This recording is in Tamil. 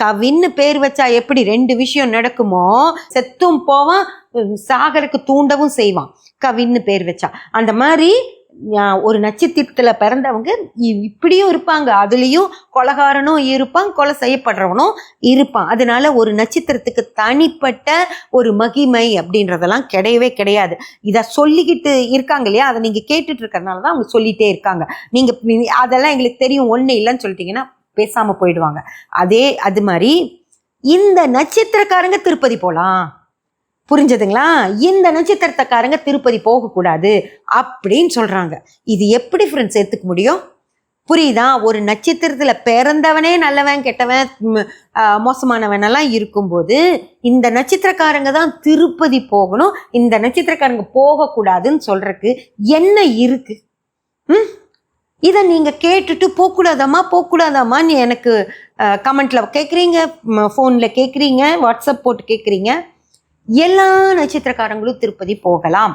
கவின்னு பேர் வச்சா எப்படி ரெண்டு விஷயம் நடக்குமோ செத்தும் போவான் சாகருக்கு தூண்டவும் செய்வான். கவின்னு பேர் வச்சா. அந்த மாதிரி ஒரு நட்சத்திரத்தில் பிறந்தவங்க இ- இப்படியும் இருப்பாங்க. அதுலேயும் கொலகாரனும் இருப்பான் கொலை செய்யப்படுறவனும் இருப்பான். அதனால ஒரு நட்சத்திரத்துக்கு தனிப்பட்ட ஒரு மகிமை அப்படின்றதெல்லாம் கிடையவே கிடையாது. இதை சொல்லிக்கிட்டு இருக்காங்க இல்லையா? அதை நீங்கள் கேட்டுட்ருக்கறனால தான் அவங்க சொல்லிகிட்டே இருக்காங்க. நீங்கள் அதெல்லாம் எங்களுக்கு தெரியும். ஒன்று இல்லைன்னு சொல்லிட்டீங்கன்னா பேசாமல் போயிடுவாங்க. அதே அது மாதிரி இந்த நட்சத்திரக்காரங்க திருப்பதி போகலாம் புரிஞ்சதுங்களா? இந்த நட்சத்திரத்தக்காரங்க திருப்பதி போகக்கூடாது அப்படின்னு சொல்கிறாங்க இது எப்படி ஃப்ரெண்ட்ஸ் ஏற்றுக்க முடியும்? புரியுதா? ஒரு நட்சத்திரத்தில் பிறந்தவனே நல்லவன் கெட்டவன் மோசமானவனெல்லாம் இருக்கும்போது இந்த நட்சத்திரக்காரங்க தான் திருப்பதி போகணும். இந்த நட்சத்திரக்காரங்க போகக்கூடாதுன்னு சொல்கிறதுக்கு என்ன இருக்குது ம்? இதை நீங்கள் கேட்டுட்டு போகக்கூடாதாம்மா போகக்கூடாதாம்மான்னு எனக்கு கமெண்ட்டில் கேட்குறீங்க ஃபோனில் கேட்குறீங்க வாட்ஸ்அப் போட்டு கேட்குறீங்க எல்லா நட்சத்திரக்காரங்களும் திருப்பதி போகலாம்.